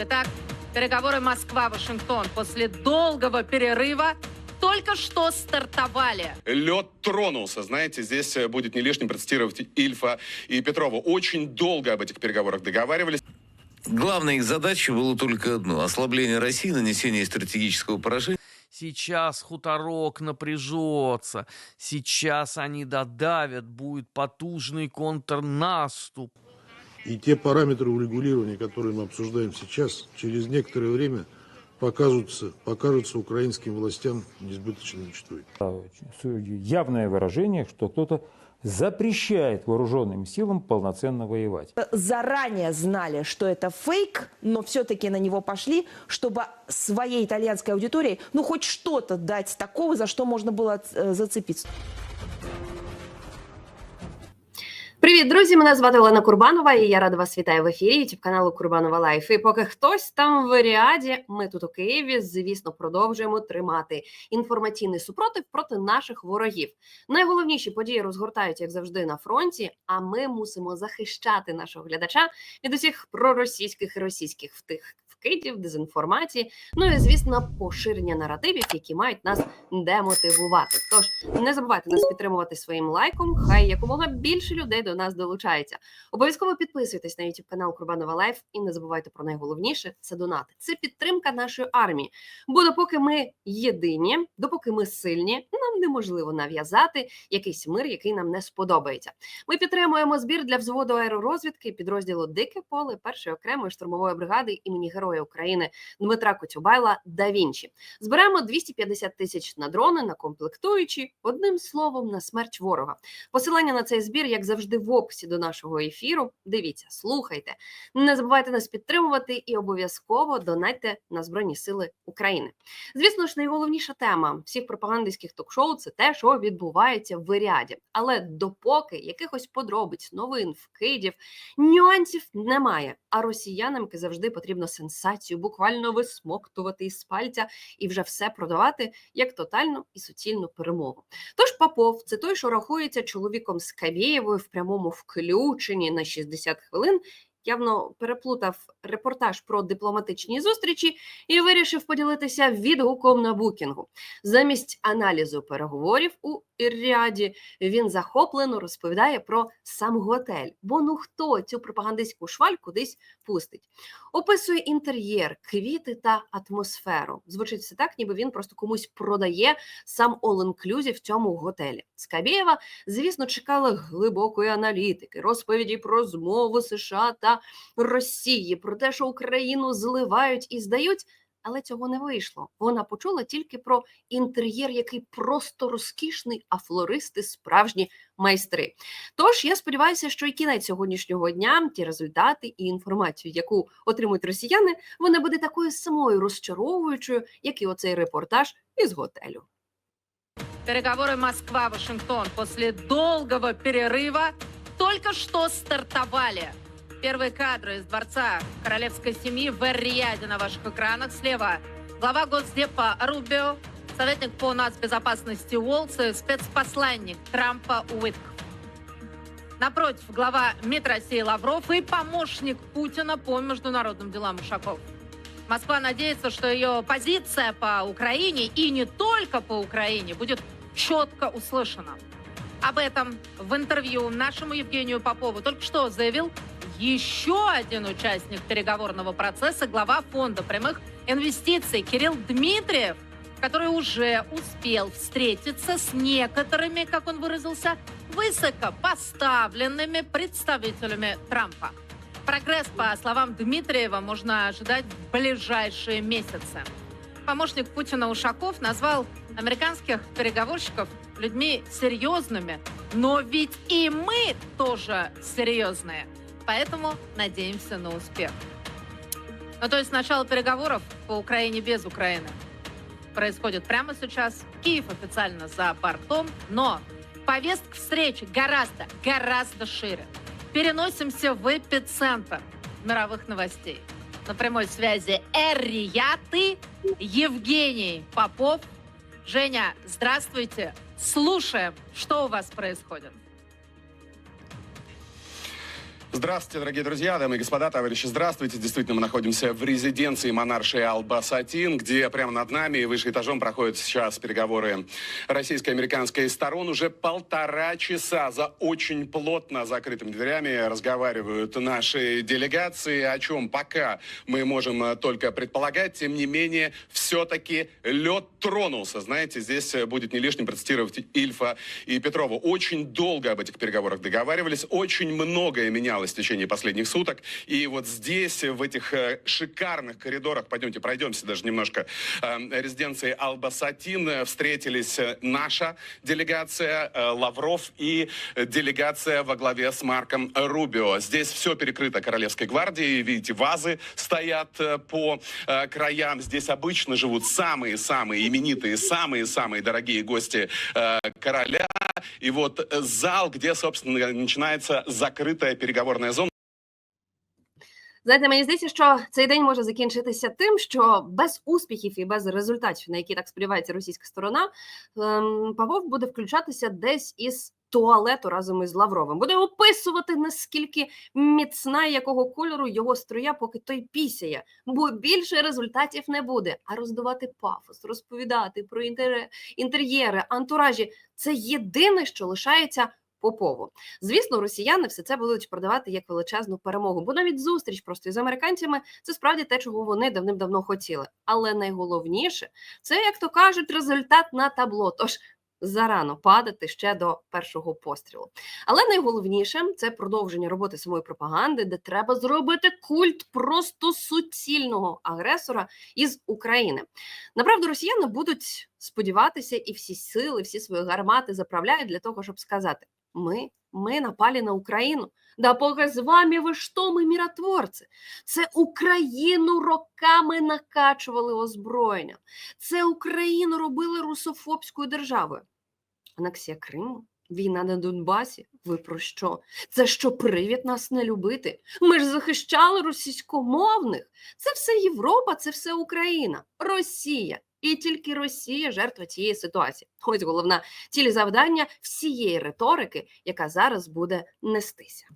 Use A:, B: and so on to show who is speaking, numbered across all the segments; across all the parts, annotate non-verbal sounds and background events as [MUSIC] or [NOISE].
A: Итак, переговоры Москва-Вашингтон после долгого перерыва только что стартовали.
B: Лед тронулся. Знаете, здесь э, будет не лишним процитировать Ильфа и Петрова. Очень долго об этих переговорах договаривались.
C: Главной их задачей было только одно – ослабление России, нанесение стратегического поражения.
D: Сейчас хуторок напряжется, сейчас они додавят, будет потужный контрнаступ.
E: И те параметры урегулирования, которые мы обсуждаем сейчас, через некоторое время покажутся, покажутся украинским властям несбыточной мечтой.
F: явное выражение, что кто-то запрещает вооруженным силам полноценно воевать.
G: заранее знали, что это фейк, но все-таки на него пошли, чтобы своей итальянской аудитории, ну, хоть что-то дать такого, за что можно было э, зацепиться.
H: Привіт, друзі! Мене звати Олена Курбанова, і я рада вас вітаю в ефірі youtube каналу Курбанова Лайф. І поки хтось там в Ріаді, ми тут у Києві, звісно, продовжуємо тримати інформаційний супротив проти наших ворогів. Найголовніші події розгортають, як завжди, на фронті. А ми мусимо захищати нашого глядача від усіх проросійських і російських втих. Вкидів, дезінформації, ну і звісно, поширення наративів, які мають нас демотивувати. Тож не забувайте нас підтримувати своїм лайком. Хай якомога більше людей до нас долучається. Обов'язково підписуйтесь на YouTube канал Курбанова Лайф і не забувайте про найголовніше це донати. Це підтримка нашої армії. Бо допоки ми єдині, допоки ми сильні, нам неможливо нав'язати якийсь мир, який нам не сподобається. Ми підтримуємо збір для взводу аеророзвідки підрозділу Дике поле першої окремої штурмової бригади імені Героя України Дмитра Коцюбайла да Вінчі. Зберемо 250 тисяч на дрони, на комплектуючі, одним словом, на смерть ворога. Посилання на цей збір, як завжди, в описі до нашого ефіру. Дивіться, слухайте. Не забувайте нас підтримувати і обов'язково донайте на Збройні Сили України. Звісно ж, найголовніша тема всіх пропагандистських ток-шоу це те, що відбувається в ряді. Але допоки якихось подробиць, новин, вкидів, нюансів немає. А росіянам завжди потрібно сенсацію, буквально висмоктувати із пальця і вже все продавати як тотальну і суцільну перемогу. Тож Попов це той, що рахується чоловіком з Кабєєвою в прямому включенні на 60 хвилин. Явно переплутав репортаж про дипломатичні зустрічі і вирішив поділитися відгуком на букінгу. Замість аналізу переговорів у Ірріаді він захоплено розповідає про сам готель. Бо ну хто цю пропагандистську шваль кудись пустить? Описує інтер'єр, квіти та атмосферу. Звучить все так, ніби він просто комусь продає сам all-inclusive в цьому готелі. Скабєєва, звісно, чекала глибокої аналітики, розповіді про змову США та Росії, про те, що Україну зливають і здають. Але цього не вийшло. Вона почула тільки про інтер'єр, який просто розкішний, а флористи справжні майстри. Тож я сподіваюся, що і кінець сьогоднішнього дня, ті результати і інформацію, яку отримують росіяни, вона буде такою самою розчаровуючою, як і оцей репортаж із готелю.
A: Переговоры Москва-Вашингтон после долгого перерыва только что стартовали. Первые кадры из дворца королевской семьи в Эр-Рияде на ваших экранах. Слева глава Госдепа Рубио, советник по нацбезопасности Уолтс и спецпосланник Трампа Уитков. Напротив, глава МИД России Лавров и помощник Путина по международным делам Ушаков. Москва надеется, что ее позиция по Украине и не только по Украине будет четко услышана. Об этом в интервью нашему Евгению Попову только что заявил еще один участник переговорного процесса, глава фонда прямых инвестиций Кирилл Дмитриев, который уже успел встретиться с некоторыми, как он выразился, высокопоставленными представителями Трампа. Прогресс, по словам Дмитриева, можно ожидать в ближайшие месяцы. Помощник Путина Ушаков назвал американских переговорщиков людьми серьезными, но ведь и мы тоже серьезные. Поэтому надеемся на успех. Ну, то есть начало переговоров по Украине без Украины происходит прямо сейчас. Киев официально за бортом, но повестка встречи гораздо, гораздо шире. Переносимся в эпицентр мировых новостей. На прямой связи Эр-Рияты Евгений Попов. Женя, здравствуйте. Слушаем, что у вас происходит.
B: Здравствуйте, дорогие друзья, дамы и господа, товарищи, здравствуйте. Действительно, мы находимся в резиденции монарши Албасатин, где прямо над нами, выше этажом, проходят сейчас переговоры российско-американской сторон. Уже полтора часа за очень плотно закрытыми дверями разговаривают наши делегации, о чем пока мы можем э, только предполагать. Тем не менее, все-таки лед тронулся. Знаете, здесь э, будет не лишним процитировать Ильфа и Петрова. Очень долго об этих переговорах договаривались, очень многое менялось в течение последних суток. И вот здесь, в этих э, шикарных коридорах, пойдемте пройдемся даже немножко, э, резиденции Албасатин, э, встретились наша делегация, Лавров и делегация во главе с Марком Рубио. Здесь все перекрыто Королевской гвардией. Видите, вазы стоят по краям. Здесь обычно живут самые-самые именитые, самые-самые дорогие гости короля. [LAUGHS] И вот э, зал, где, собственно, начинается закрытая переговорная зона.
H: Знаєте, мені здається, що цей день може закінчитися тим, що без успіхів і без результатів, на які так сподівається російська сторона, ем, Павлов буде включатися десь із туалету разом із Лавровим. Буде описувати, наскільки міцна якого кольору його струя, поки той пісяє. Бо більше результатів не буде. А роздавати пафос, розповідати про інтер... інтер'єри, антуражі це єдине, що лишається Попову. Звісно, росіяни все це будуть продавати як величезну перемогу, бо навіть зустріч просто із американцями це справді те, чого вони давним-давно хотіли. Але найголовніше це, як то кажуть, результат на табло. Тож зарано падати ще до першого пострілу. Але найголовніше це продовження роботи самої пропаганди, де треба зробити культ просто суцільного агресора із України. Направду, росіяни будуть сподіватися і всі сили, всі свої гармати заправляють для того, щоб сказати: ми, ми напалі на Україну. Да Бога з вами ви що, ми міротворці. Це Україну роками накачували озброєння. Це Україну робили русофобською державою. Анексія Криму, війна на Донбасі. Ви про що? Це що привід нас не любити? Ми ж захищали російськомовних. Це все Європа, це все Україна, Росія. І тільки Росія жертва цієї ситуації. Ось головна ціль завдання всієї риторики, яка зараз буде нестися.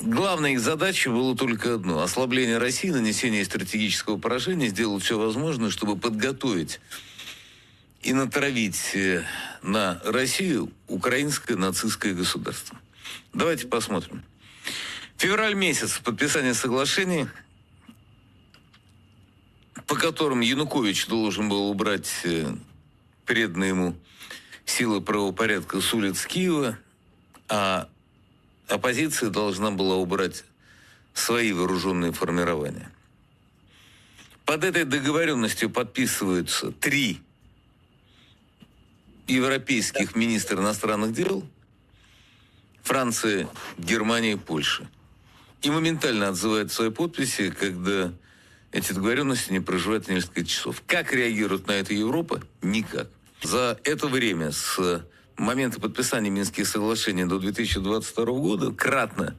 C: Главной их задачей было только одно – ослабление России, нанесение стратегического поражения, сделать все возможное, чтобы подготовить и натравить э, на Россию украинское нацистское государство. Давайте посмотрим. Февраль месяц подписание соглашений, по которым Янукович должен был убрать э, преданные ему силы правопорядка с улиц Киева, а оппозиция должна была убрать свои вооруженные формирования. Под этой договоренностью подписываются три европейских министра иностранных дел Франция, Германия и Польша. И моментально отзывают свои подписи, когда эти договоренности не проживают несколько часов. Как реагирует на это Европа? Никак. За это время с момента подписания Минских соглашений до 2022 года кратно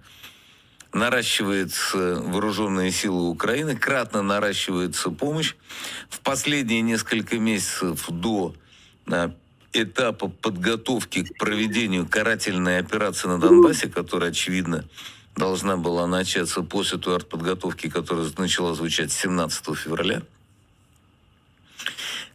C: наращиваются вооруженные силы Украины, кратно наращивается помощь. В последние несколько месяцев до а, этапа подготовки к проведению карательной операции на Донбассе, которая, очевидно, должна была начаться после той артподготовки, которая начала звучать 17 февраля,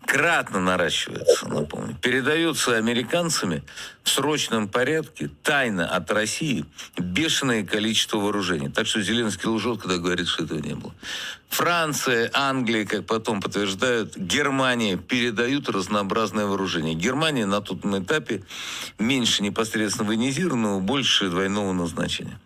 C: кратно наращивается, напомню, передается американцами в срочном порядке, тайно от России, бешеное количество вооружений. Так что Зеленский лжет, когда говорит, что этого не было. Франция, Англия, как потом подтверждают, Германия передают разнообразное вооружение. Германия на том этапе меньше непосредственно военизированного, больше двойного назначения.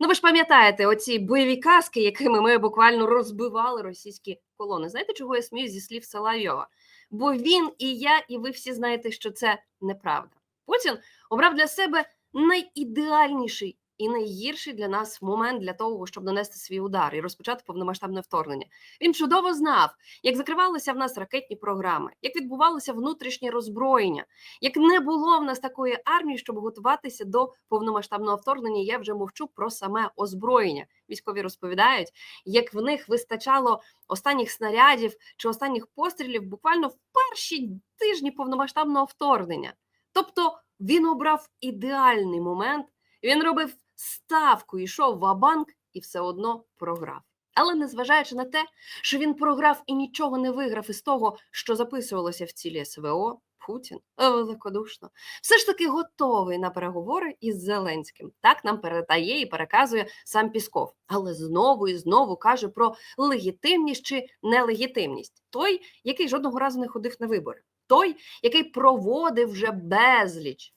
H: Ну, ви ж пам'ятаєте, оці бойові казки, якими ми буквально розбивали російські колони. Знаєте, чого я смію зі слів Соловйова? Бо він і я, і ви всі знаєте, що це неправда. Путін обрав для себе найідеальніший і найгірший для нас момент для того, щоб нанести свій удар і розпочати повномасштабне вторгнення. Він чудово знав, як закривалися в нас ракетні програми, як відбувалося внутрішнє роззброєння, як не було в нас такої армії, щоб готуватися до повномасштабного вторгнення. Я вже мовчу про саме озброєння. Військові розповідають, як в них вистачало останніх снарядів чи останніх пострілів буквально в перші тижні повномасштабного вторгнення. Тобто Він обрав ідеальний момент, він робив ставку, йшов в банк і все одно програв. Але незважаючи на те, що він програв і нічого не виграв із того, що записувалося в цілі СВО, Путін е, великодушно, все ж таки готовий на переговори із Зеленським. Так нам передає і переказує сам Пісков. Але знову і знову каже про легітимність чи нелегітимність. Той, який жодного разу не ходив на вибори, той, який проводив вже безліч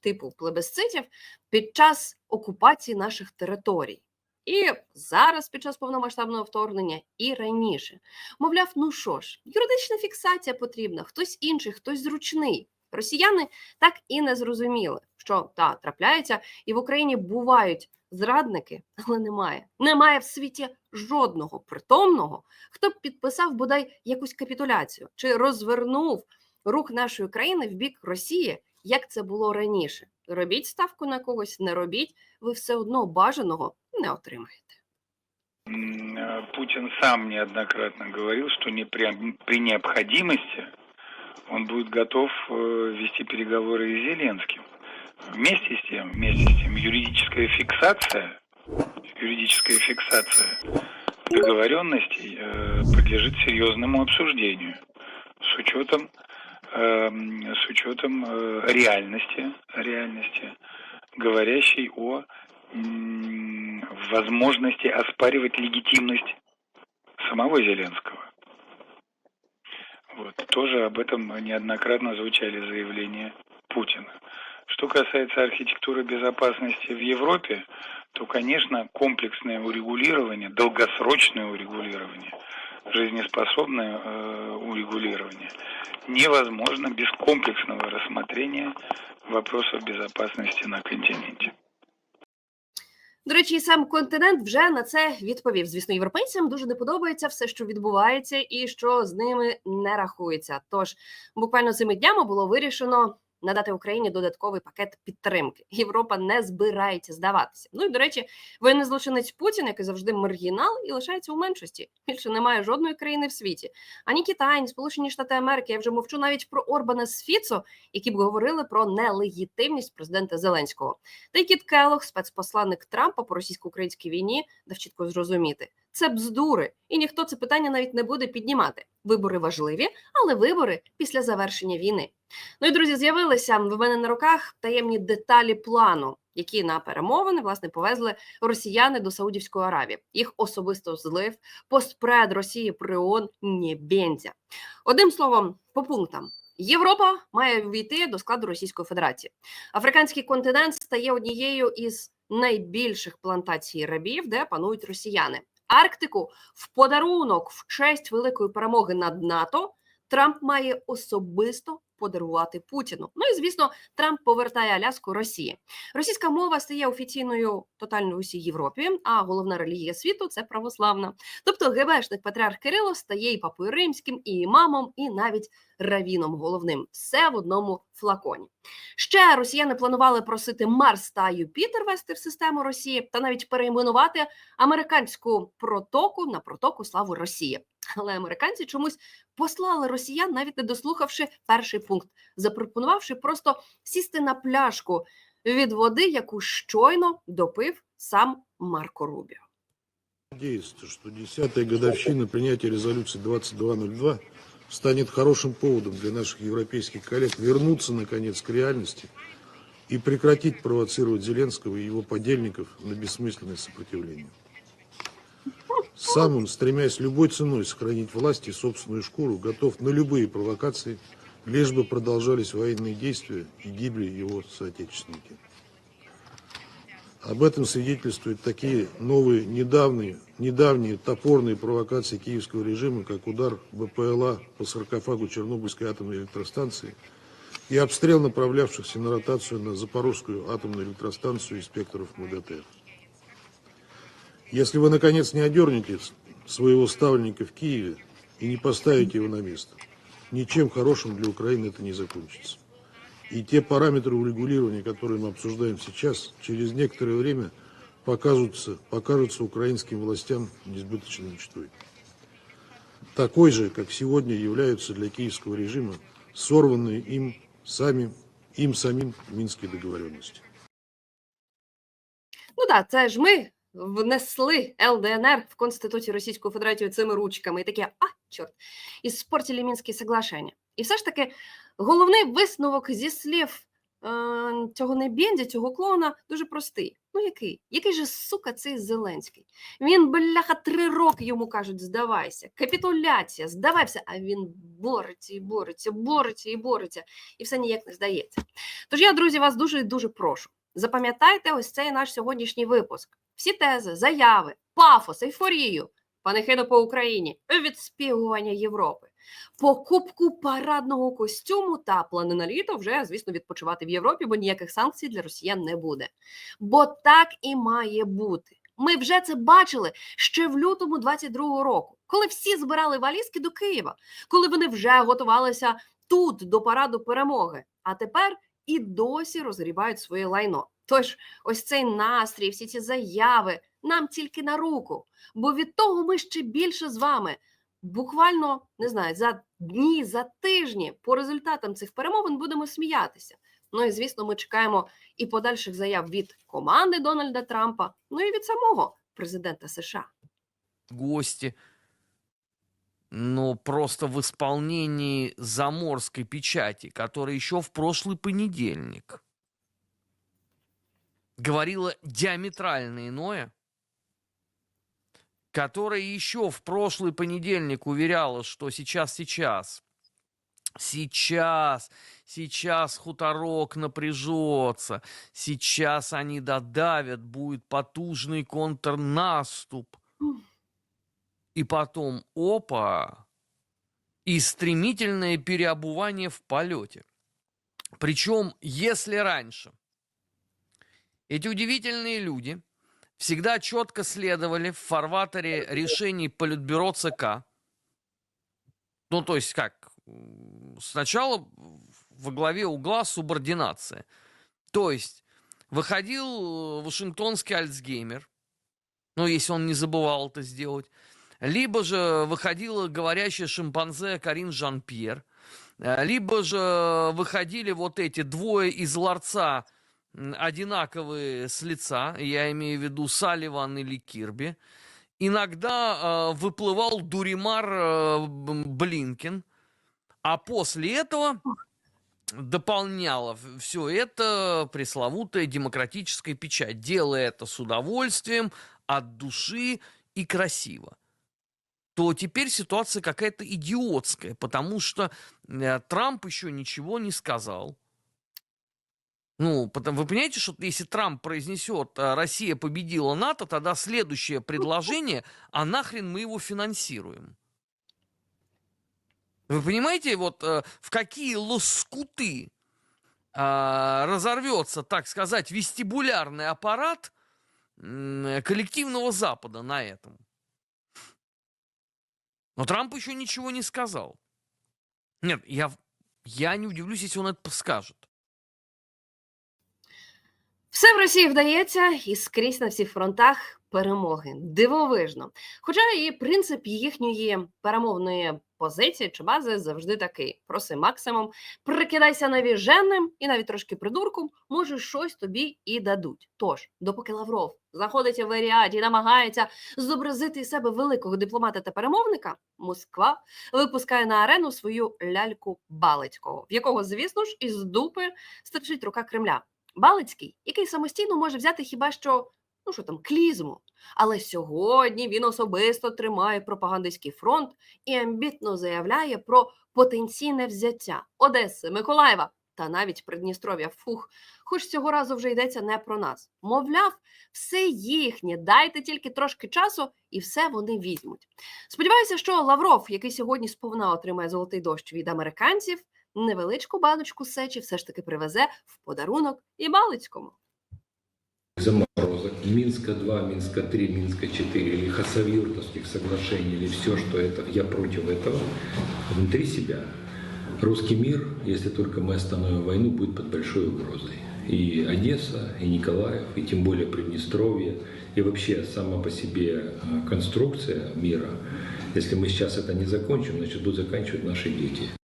H: типу плебисцитів під час окупації наших територій. І зараз, під час повномасштабного вторгнення, і раніше. Мовляв, ну що ж, юридична фіксація потрібна, хтось інший, хтось зручний. Росіяни так і не зрозуміли, що та трапляється, і в Україні бувають зрадники, але немає. Немає в світі жодного притомного, хто б підписав бодай якусь капітуляцію чи розвернув рух нашої країни в бік Росії, як це було раніше. Робіть ставку на когось, не робіть, ви все одно бажаного не отримаєте.
I: М, э, Путин сам неоднократно говорил, что не при, при необходимости он будет готов э, вести переговоры и с Зеленским. Вместе с тем, вместе с тем, юридическая фиксация, юридическая фиксация договоренностей э, подлежит серьезному обсуждению с учетом эм, с учетом э, реальности, реальности, говорящей о возможности оспаривать легитимность самого Зеленского. Вот. Тоже об этом неоднократно звучали заявления Путина. Что касается архитектуры безопасности в Европе, то, конечно, комплексное урегулирование, долгосрочное урегулирование, жизнеспособное э, урегулирование невозможно без комплексного рассмотрения вопросов безопасности на континенте.
H: До речі, сам континент вже на це відповів. Звісно, європейцям дуже не подобається все, що відбувається, і що з ними не рахується. Тож буквально цими днями було вирішено надати Україні додатковий пакет підтримки. Європа не збирається здаватися. Ну і до речі, воєнний злочинець Путін, який завжди маргінал, і лишається у меншості. Більше немає жодної країни в світі. Ані Китай, ані Сполучені Штати Америки. Я вже мовчу навіть про Орбана з Фіцо, які б говорили про нелегітимність президента Зеленського. Та й Кіт Келлог, спецпосланник Трампа по російсько-українській війні, дав чітко зрозуміти. Це бздури, і ніхто це питання навіть не буде піднімати. Вибори важливі, але вибори після завершення війни. Ну і друзі, з'явилися в мене на руках таємні деталі плану, які на перемовини власне повезли росіяни до Саудівської Аравії. Їх особисто злив постпред Росії при ООН Нєбєнця. Одним словом, по пунктам. Європа має ввійти до складу Російської Федерації. Африканський континент стає однією із найбільших плантацій рабів, де панують росіяни. Арктику в подарунок в честь великої перемоги над НАТО Трамп має особисто подарувати Путіну. Ну і звісно, Трамп повертає Аляску Росії. Російська мова стає офіційною тотально усій Європі, а головна релігія світу це православна. Тобто ГБшник Патріарх Кирило стає і папою римським, і імамом, і навіть равіном головним. Все в одному флаконі. Ще росіяни планували просити Марс та Юпітер вести в систему Росії та навіть перейменувати американську протоку на протоку славу Росії. Але американці чомусь послали росіян, навіть не дослухавши перший пункт, запропонувавши просто сісти на пляшку від води, яку щойно допив сам Марко Рубіо.
E: Надеюсь, что 10-я годовщина принятия резолюции 2202 станет хорошим поводом для наших европейских коллег вернуться, наконец, к реальности и прекратить провоцировать Зеленского и его подельников на бессмысленное сопротивление. Сам он, стремясь любой ценой сохранить власть и собственную шкуру, готов на любые провокации, лишь бы продолжались военные действия и гибли его соотечественники. Об этом свидетельствуют такие новые, недавние, недавние топорные провокации киевского режима, как удар БПЛА по саркофагу Чернобыльской атомной электростанции и обстрел направлявшихся на ротацию на Запорожскую атомную электростанцию инспекторов МГТ. Если вы, наконец, не одернете своего ставленника в Киеве и не поставите его на место, ничем хорошим для Украины это не закончится. И те параметры урегулирования, которые мы обсуждаем сейчас, через некоторое время покажутся, покажутся украинским властям несбыточной мечтой. Такой же, как сегодня являются для киевского режима сорванные им сами им самим Минские договоренности.
H: Ну так, це ж ми внесли ЛДНР в Конституцію Російської Федерації цими ручками. І такі, а, чорт, і спортили Мінські соглашення. І все ж таки, головний висновок зі слів е, цього небєндя, цього клоуна, дуже простий. Ну який? Який же, сука, цей Зеленський? Він, бляха, три роки йому кажуть, здавайся, капітуляція, здавайся, а він бореться і бореться, бореться і бореться, і все ніяк не здається. Тож я, друзі, вас дуже і дуже прошу. Запам'ятайте ось цей наш сьогоднішній випуск. Всі тези, заяви, пафос, ейфорію, панихиду по Україні, відспівування Європи, покупку парадного костюму та плани на літо вже, звісно, відпочивати в Європі, бо ніяких санкцій для росіян не буде. Бо так і має бути. Ми вже це бачили ще в лютому 22-го року, коли всі збирали валізки до Києва, коли вони вже готувалися тут до параду перемоги. А тепер і досі розгрібають своє лайно. Тож, ось цей настрій, всі ці заяви нам тільки на руку. Бо від того ми ще більше з вами буквально не знаю, за дні, за тижні по результатам цих перемовин будемо сміятися. Ну і звісно, ми чекаємо і подальших заяв від команди Дональда Трампа, ну і від самого президента США.
D: гости, но просто в исполнении заморской печати, которая еще в прошлый понедельник говорила диаметрально иное, которая еще в прошлый понедельник уверяла, что сейчас, сейчас, сейчас, сейчас хуторок напряжется, сейчас они додавят, будет потужный контрнаступ. И потом, опа, и стремительное переобувание в полете. Причем, если раньше эти удивительные люди всегда четко следовали в фарватере решений Политбюро ЦК, ну, то есть как, сначала во главе угла субординация, то есть выходил э, Вашингтонский Альцгеймер, ну, если он не забывал это сделать, либо же выходила говорящая шимпанзе Карин Жан-Пьер, э, либо же выходили вот эти двое из ларца одинаковые с лица, я имею в виду Салливан или Кирби. Иногда э, выплывал Дуримар э, Блинкин, а после этого дополняла все это пресловутая демократическая печать, делая это с удовольствием, от души и красиво то теперь ситуация какая-то идиотская, потому что э, Трамп еще ничего не сказал. Ну, потом, вы понимаете, что если Трамп произнесет э, «Россия победила НАТО», тогда следующее предложение [LAUGHS] «А нахрен мы его финансируем?» Вы понимаете, вот э, в какие лоскуты разорвется, так сказать, вестибулярный аппарат коллективного Запада на этом? Но Трамп еще ничего не сказал. Нет, я, я не удивлюсь, если он это скажет.
H: Все в Росії вдається і скрізь на всіх фронтах перемоги. Дивовижно. Хоча і принцип їхньої перемовної позиції чи бази завжди такий: проси максимум, прикидайся навіженним і навіть трошки придурком, може, щось тобі і дадуть. Тож, допоки Лавров заходить в Еріаді і намагається зобразити себе великого дипломата та перемовника, Москва випускає на арену свою ляльку Балицького, в якого, звісно ж, із дупи стерчить рука Кремля. Балицький, який самостійно може взяти хіба що ну що там клізму. Але сьогодні він особисто тримає пропагандистський фронт і амбітно заявляє про потенційне взяття Одеси, Миколаєва та навіть Придністров'я. Фух, хоч цього разу вже йдеться не про нас. Мовляв, все їхнє, дайте тільки трошки часу, і все вони візьмуть. Сподіваюся, що Лавров, який сьогодні сповна отримає золотий дощ від американців, невеличку баночку сечі все ж таки привезе в подарунок і Балицькому.
J: Заморозок, Минска-2, Минска-3, Минска-4 или Хасавюртовских соглашений, или все, что это, я против этого, внутри себя русский мир, если только мы остановим войну, будет под большой угрозой. И Одесса, и Николаев, и тем более Приднестровье, и вообще сама по себе э, конструкция мира, если мы сейчас это не закончим, значит будут заканчивать наши дети.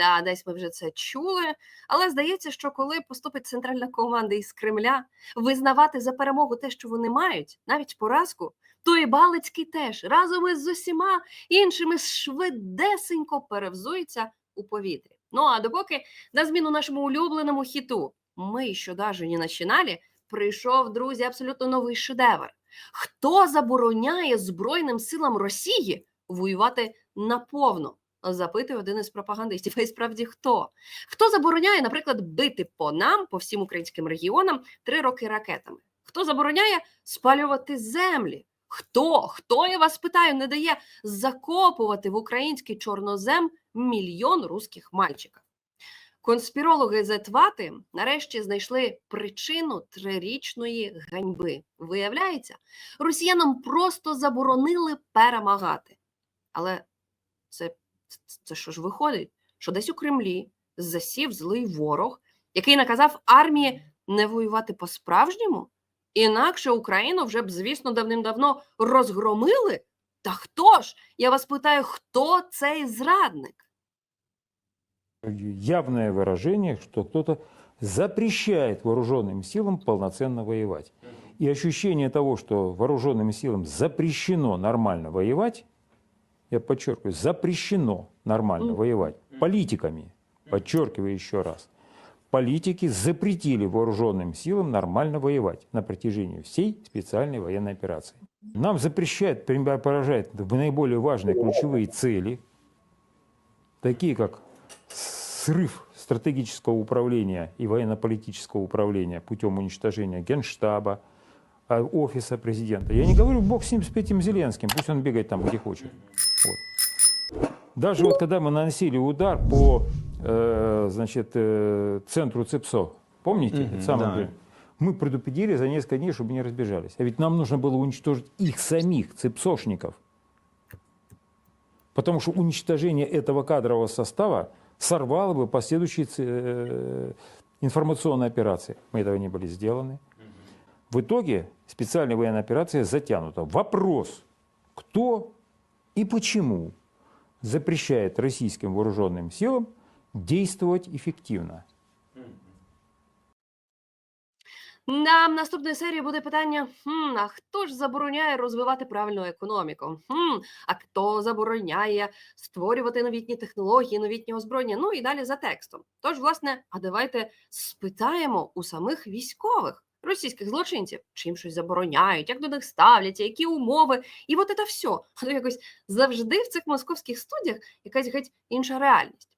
H: Да, десь ми вже це чули. Але здається, що коли поступить центральна команда із Кремля визнавати за перемогу те, що вони мають, навіть поразку, то і Балицький теж разом із усіма іншими швидесенько перевзується у повітрі. Ну а допоки на зміну нашому улюбленому хіту ми що даже не начиналі, прийшов, друзі, абсолютно новий шедевр. Хто забороняє Збройним силам Росії воювати наповно? Запитує один із пропагандистів. А й справді хто? Хто забороняє, наприклад, бити по нам, по всім українським регіонам, три роки ракетами? Хто забороняє спалювати землі? Хто? Хто я вас питаю, не дає закопувати в український чорнозем мільйон русських мальчиків? Конспірологи Зетвати нарешті знайшли причину трирічної ганьби. Виявляється, росіянам просто заборонили перемагати. Але це, це, це що ж виходить? Що десь у Кремлі засів злий ворог, який наказав армії не воювати по-справжньому? Інакше Україну вже б, звісно, давним-давно розгромили. Та хто ж? Я вас питаю, хто цей зрадник?
F: Явное выражение, что кто-то запрещает вооруженным силам полноценно воевать. И ощущение того, что вооруженным силам запрещено нормально воевать, Я подчеркиваю, запрещено нормально воевать политиками, подчеркиваю еще раз, политики запретили вооруженным силам нормально воевать на протяжении всей специальной военной операции. Нам запрещают, в наиболее важные ключевые цели, такие как срыв стратегического управления и военно-политического управления путем уничтожения генштаба, офиса президента. Я не говорю, бог с ним, с этим Зеленским, пусть он бегает там, где хочет. Вот. Даже вот когда мы наносили удар по э, значит, э, центру ЦИПСО, помните? Это самое
K: да.
F: Мы предупредили за несколько дней, чтобы не разбежались. А ведь нам нужно было уничтожить их самих, ЦИПСОшников. Потому что уничтожение этого кадрового состава сорвало бы последующие э, информационные операции. Мы этого не были сделаны. В итоге специальная военная операция затянута. Вопрос, кто и почему запрещает российским вооруженным силам действовать эффективно?
H: В наступної серії буде питання: хм, а хто ж забороняє розвивати правильну економіку? Хм, а хто забороняє створювати новітні технології, новітнє озброєння? Ну і далі за текстом. Тож, власне, а давайте спитаємо у самих військових російських злочинців, чим щось забороняють, як до них ставляться, які умови, і от це все. А то якось завжди в цих московських студіях якась геть інша реальність.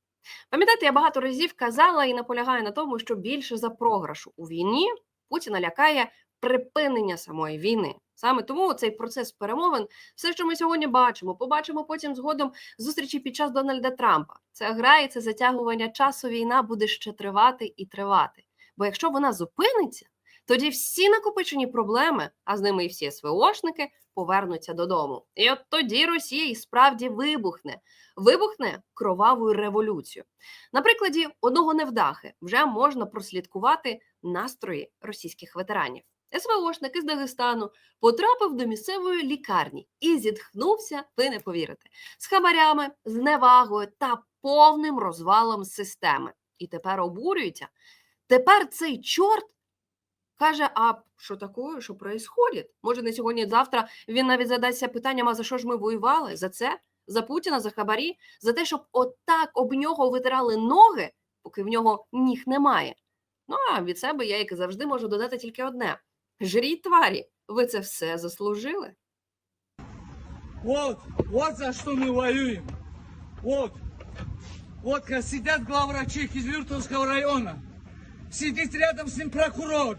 H: Пам'ятаєте, я багато разів казала і наполягаю на тому, що більше за програшу у війні Путіна лякає припинення самої війни. Саме тому цей процес перемовин, все, що ми сьогодні бачимо, побачимо потім згодом зустрічі під час Дональда Трампа. Це гра і це затягування часу. Війна буде ще тривати і тривати. Бо якщо вона зупиниться, тоді всі накопичені проблеми, а з ними і всі СВОшники, повернуться додому. І от тоді Росія і справді вибухне, вибухне кровавою революцією. На прикладі одного невдахи вже можна прослідкувати настрої російських ветеранів. СВОшник із Дагестану потрапив до місцевої лікарні і зітхнувся, ви не повірите, з хабарями, з невагою та повним розвалом системи. І тепер обурюється. Тепер цей чорт каже: а що такое, що происходит? Може, не сьогодні, завтра він навіть задасться питанням: а за що ж ми воювали? За це? За Путіна, за хабарі, за те, щоб отак об нього витирали ноги, поки в нього ніг немає. Ну а від себе я, як і завжди, можу додати тільки одне: жріть тварі, ви це все заслужили.
L: Вот, вот за что мы воюем. Вот. Вот как сидят главврачи из Виртовского района. Сидит рядом с ним прокурор.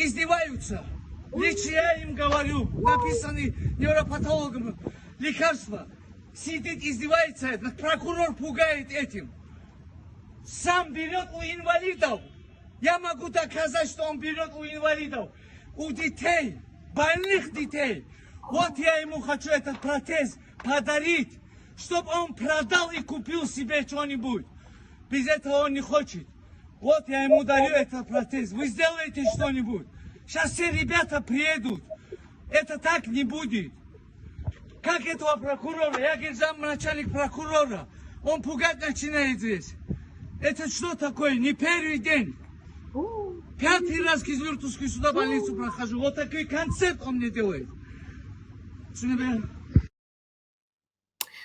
L: Издеваются. Лично я им говорю, написанный невропатологом, лекарства. Сидит, издевается, прокурор пугает этим. Сам берет у инвалидов. Я могу доказать, что он берет у инвалидов. У детей, больных детей. Вот я ему хочу этот протез подарить, чтобы он продал и купил себе что-нибудь. Без этого он не хочет. Вот я ему дарю этот протез. Вы сделаете что-нибудь. Сейчас все ребята приедут. Это так не будет. Как этого прокурора, я говорю, начальник прокурора, он пугать начинает здесь. Это что такое? Не первый день. Пятый раз Кизлюртовскую сюда больницу прохожу. Вот такой концерт он мне делает. Шunu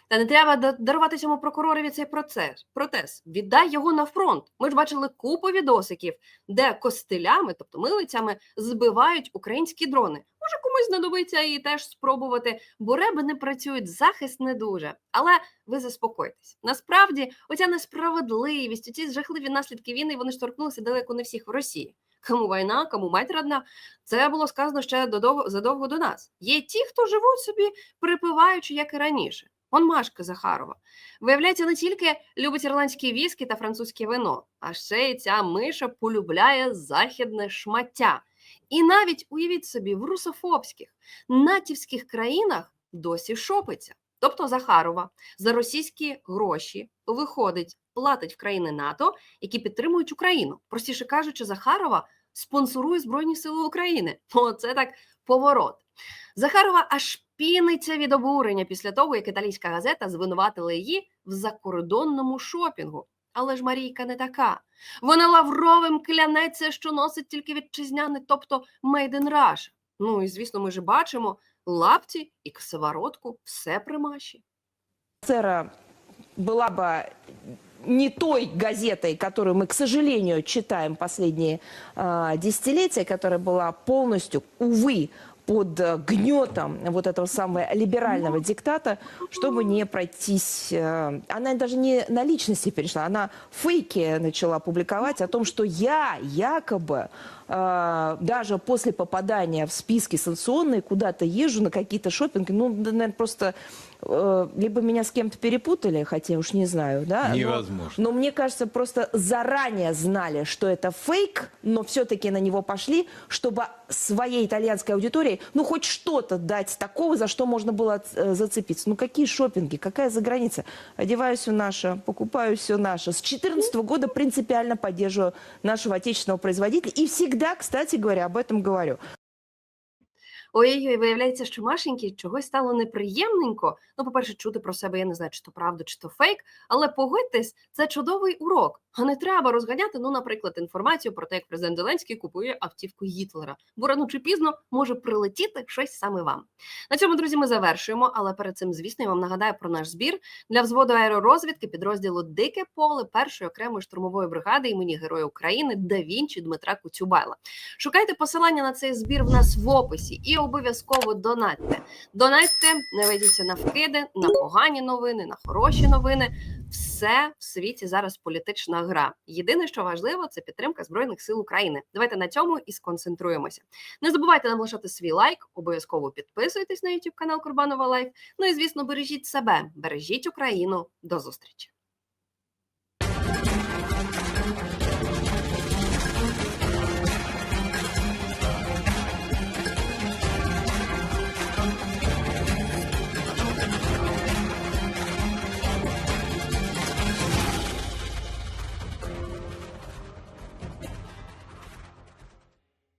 H: Та не треба да- дарувати цьому прокуророві цей процес. Протез. Віддай його на фронт. Ми ж бачили купу відосиків, де костилями, тобто милицями, збивають українські дрони. Може, комусь знадобиться і теж спробувати, бо реби не працюють, захист не дуже. Але ви заспокойтесь. Насправді, оця несправедливість, оці жахливі наслідки війни, вони ж торкнулися далеко не всіх в Росії. Кому війна, кому мать родна. Це було сказано ще додовго, задовго до нас. Є ті, хто живуть собі, припиваючи, як і раніше. Он Машка Захарова. Виявляється, не тільки любить ірландські віскі та французьке вино, а ще й ця миша полюбляє західне шмаття. І навіть уявіть собі, в русофобських натівських країнах досі шопиться. Тобто Захарова за російські гроші виходить, платить в країни НАТО, які підтримують Україну. Простіше кажучи, Захарова спонсорує Збройні Сили України. [LAUGHS] Оце так поворот. Захарова аж піниться від обурення після того, як італійська газета звинуватила її в закордонному шопінгу. Але ж Марійка не така. Вона лавровим клянеться, що носить тільки вітчизняне, тобто Made in Russia. Ну і звісно, ми ж бачимо лапті і ксиворотку, все при маші.
G: СССР была бы не той газетой, которую мы, к сожалению, читаем последние а, десятилетия, которая была полностью, увы, под э, гнетом вот этого самого либерального диктата, чтобы не пройтись. э, Она даже не на личности перешла, она фейки начала публиковать о том, что я якобы э, даже после попадания в списки санкционные куда-то езжу на какие-то шопинги. Ну, наверное, просто э, либо меня с кем-то перепутали, хотя уж не знаю, да? но-
C: Невозможно.
G: но мне кажется, просто заранее знали, что это фейк, но все-таки на него пошли, чтобы своей итальянской аудитории, ну, хоть что-то дать такого, за что можно было э, зацепиться. Ну, какие шопинги, какая за граница? Одеваю все наше, покупаю все наше. С 2014 года принципиально поддерживаю нашего отечественного производителя. И всегда, кстати говоря, об этом говорю.
H: Ой-ой, виявляється, що Машеньки чогось стало неприємненько. Ну, по-перше, чути про себе, я не знаю, чи то правда, чи то фейк, але погодьтесь, це чудовий урок. А не треба розганяти, ну, наприклад, інформацію про те, як президент Зеленський купує автівку Гітлера. Бо рано чи пізно може прилетіти щось саме вам. На цьому, друзі, ми завершуємо. Але перед цим, звісно, я вам нагадаю про наш збір для взводу аеророзвідки підрозділу Дике поле першої окремої штурмової бригади імені Героя України Да Вінчі Дмитра Куцюбайла. Шукайте посилання на цей збір в нас в описі і обов'язково донатьте. Донатьте, не ведіться на вкиди, на погані новини, на хороші новини. Все в світі зараз політична гра. Єдине, що важливо, це підтримка збройних сил України. Давайте на цьому і сконцентруємося. Не забувайте нам свій лайк, обов'язково підписуйтесь на YouTube канал Курбанова Лайф. Ну і звісно, бережіть себе, бережіть Україну. До зустрічі.